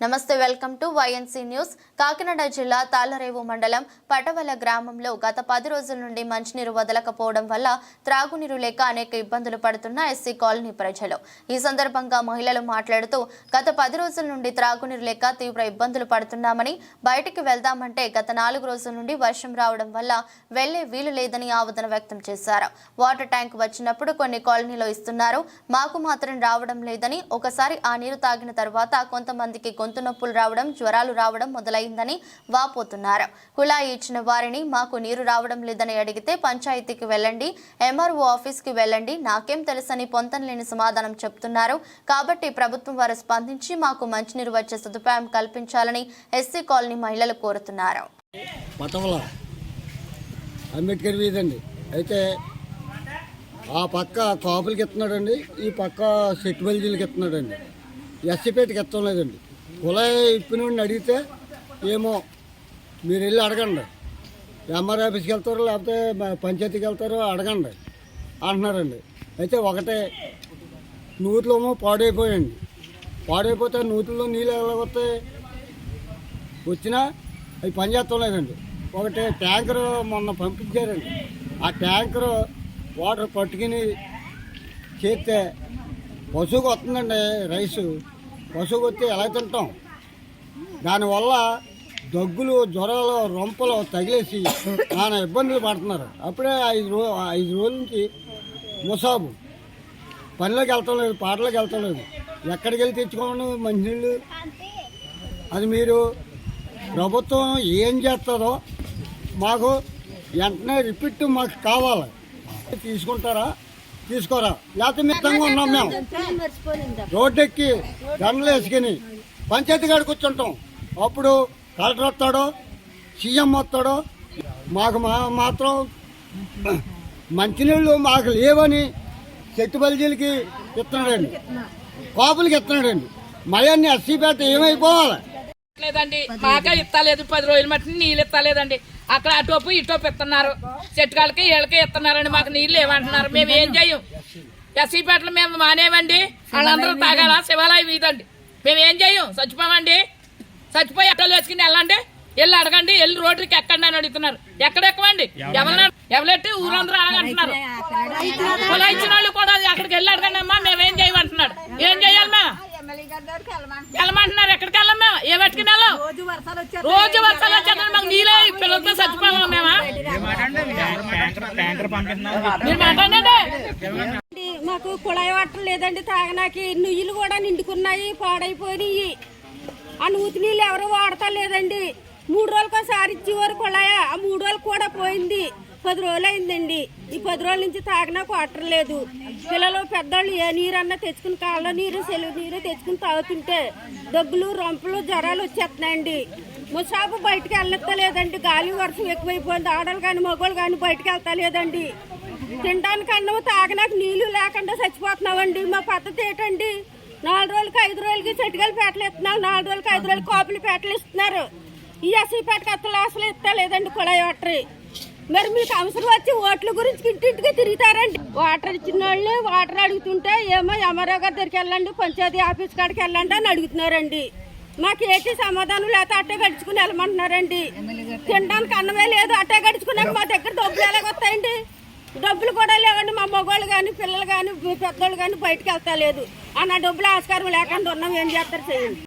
నమస్తే welcome to YNC news Kakinada జిల్లా తాళరేవు మండలం పటవల గ్రామంలో గత పది రోజుల నుండి మంచినీరు వదలకపోవడం వల్ల త్రాగునీరు లేక అనేక ఇబ్బందులు పడుతున్న ఎస్సీ కాలనీ ప్రజలు. ఈ సందర్భంగా మహిళలు మాట్లాడుతూ గత పది రోజుల నుండి త్రాగునీరు లేక తీవ్ర ఇబ్బందులు పడుతున్నామని బయటికి వెళ్దామంటే గత నాలుగు రోజుల నుండి వర్షం రావడం వల్ల వెళ్ళే వీలు లేదని ఆవేదన వ్యక్తం చేశారు. వాటర్ ట్యాంక్ వచ్చినప్పుడు కొన్ని కాలనీలో ఇస్తున్నారు. మాకు మాత్రం రావడం లేదని ఒకసారి ఆ నీరు తాగిన తర్వాత కొంతమందికి గొంతు నొప్పులు రావడం జ్వరాలు రావడం మొదలైందని వాపోతున్నారు. కుళాయి ఇచ్చిన వారిని మాకు నీరు రావడం లేదని అడిగితే పంచాయతీకి వెళ్ళండి ఎంఆర్ఓ ఆఫీస్కి వెళ్ళండి నాకేం తెలుసని పొంతనలేని సమాధానం చెప్తున్నారు. కాబట్టి ప్రభుత్వం వారు స్పందించి మాకు మంచినీరు వచ్చే సదుపాయం కల్పించాలని ఎస్సీ కాలనీ మహిళలు కోరుతున్నారు. అంబేద్కర్ వీధండి. అయితే ఆ పక్క కాపులకి ఎత్తున్నాడండి ఈ పక్క సెట్ బల్జీలకి ఎత్తున్నాడండి. ఎస్సీపేటకి ఇస్తాం లేదండి. కులాయి ఇప్పినోడిని అడిగితే ఏమో మీరు వెళ్ళి అడగండి. ఎంఆర్ ఆఫీస్కి వెళ్తారో లేకపోతే పంచాయతీకి వెళ్తారో అడగండి అంటున్నారండి. అయితే ఒకటే నూతులేమో పాడైపోయండి పాడైపోతే నూతుల్లో నీళ్ళు ఎలా వచ్చినా అవి పనిచేస్తాం లేదండి ఒకటి ట్యాంకర్ మొన్న పంపించారండి. ఆ ట్యాంకర్ వాటర్ పట్టుకుని చేస్తే పశువుకి వస్తుందండి రైసు. పశువు వస్తే ఎలా తింటాం? దానివల్ల దగ్గులు జ్వరాలు రొంపలు తగిలేసి నానా ఇబ్బందులు పడుతున్నారు. అప్పుడే ఐదు రో ఐదు రోజుల నుంచి ముసాబు. పనిలోకి వెళ్తాం లేదు పాటలోకి వెళ్తాం లేదు. ఎక్కడికి వెళ్ళి తెచ్చుకోండి మంచినీళ్ళు? అది మీరు ప్రభుత్వం ఏం చేస్తుందో మాకు వెంటనే రిపీట్ మాకు కావాలి. తీసుకుంటారా? తీసుకోరా? లేకపోతే మిత్తంగా ఉన్నాం మేము. రోడ్డు ఎక్కి దండలు వేసుకుని పంచాయతీ కాడ కూర్చుంటాం. అప్పుడు కలెక్టర్ వస్తాడో సీఎం వస్తాడో మాకు మా మాత్రం మంచినీళ్ళు మాకు లేవని చెట్టు బల్జీలకి ఇస్తున్నాడండి. కాపులకి ఇస్తున్నాడండి. మళ్ళీ ఎస్సీపేట ఏమైపోవాలి? లేదండి మాకే ఇస్తలేదు పది రోజుల మట్టి నీళ్ళు ఇస్తలేదండి అక్కడ అటోపు ఇటోపు ఇస్తున్నారు. చెట్టుకాలకి వీళ్ళకి ఇస్తున్నారండి. మాకు నీళ్ళు ఏమంటున్నారు మేము ఏం చెయ్యం ఎస్సీపేటలో మేము మానేవండి. వాళ్ళందరూ తాగాల? శివాలయం ఇదండి మేము ఏం చెయ్యం చచ్చిపోమండి. చచ్చిపోయి అట్టలు వేసుకుని వెళ్ళండి. వెళ్ళి అడగండి. వెళ్ళి రోడ్డుకి ఎక్కండి అని అడుగుతున్నారు. ఎక్కడ ఎక్కమండి ఎవరన్నా ఎవరెట్టి ఊరందరూ అడగంటున్నారు పొలం ఇచ్చిన వాళ్ళు కూడా అక్కడికి వెళ్ళి అడగండి అమ్మా మేమేం చేయమంటున్నాడు ఏం చేయాలి మేము? వెళ్ళమంటున్నారు. ఎక్కడికి వెళ్ళాం మేము? ఏ పట్టుకుని వెళ్ళాం? రోజు వర్షాలు వచ్చారు రోజు వర్షాలు వచ్చేది మాకు నీళ్ళే పిల్లలతో మేమా? మాకు కుళాయి వాటర్ లేదండి తాగనాకి. నుయ్యిలు కూడా నిండుకున్నాయి పాడైపోయినాయి. ఆ నూతి నీళ్ళు ఎవరు వాడతా లేదండి మూడు రోజులకు ఇచ్చేవారు కుళాయ. ఆ మూడు రోజులు కూడా పోయింది. పది రోజులు అయిందండి ఈ పది రోజుల నుంచి తాగినా వాటర్ లేదు. పిల్లలు పెద్దోళ్ళు ఏ నీరన్నా తెచ్చుకుని కాళ్ళ నీరు సెలవు నీరు తెచ్చుకుని తాగుతుంటే దగ్గులు రొంపులు జ్వరాలు వచ్చేస్తున్నాయండి. ముసాబు బయటకు వెళ్ళలేదండి గాలి వర్షం ఎక్కువైపోయింది. ఆడలు కానీ మగవాళ్ళు కానీ బయటకు వెళ్తలేదండి. తినడానికి అన్నం తాగడానికి నీళ్ళు లేకుండా చచ్చిపోతున్నామండి. మా పద్ధతి ఏంటండి? నాలుగు రోజులకి ఐదు రోజులకి చెట్టుకలు పేటలు ఇస్తున్నారు. నాలుగు రోజులకి ఐదు రోజులకి కాపులు పేటలు ఇస్తున్నారు. ఈ ఎస్సీ పేటకి అసలు అసలు ఇస్తా లేదండి కుళాయి వాటర్. మరి మీకు అవసరం వచ్చి ఓట్ల గురించి ఇంటింటికి తిరుగుతారండి. వాటర్ ఇచ్చిన వాళ్ళు వాటర్ అడుగుతుంటే ఏమో ఎంఆర్ఓ గారి దగ్గరికి వెళ్ళండి పంచాయతీ ఆఫీస్ కాడికి వెళ్ళండి అని అడుగుతున్నారండి. మాకు ఏంటి సమాధానం లేకపోతే అట్టే గడుచుకుని వెళ్ళమంటున్నారండి. తినడానికి అన్నమే లేదు అట్టే గడుచుకున్నాక మా దగ్గర డబ్బులు ఎలాగొస్తాయండి? డబ్బులు కూడా లేవండి మా మగవాళ్ళు కానీ పిల్లలు కానీ పెద్దోళ్ళు కానీ బయటకు వెళ్తా లేదు ఆ నా డబ్బులు ఆస్కారం లేకుండా ఉన్నాం ఏం చేస్తారు చేయండి.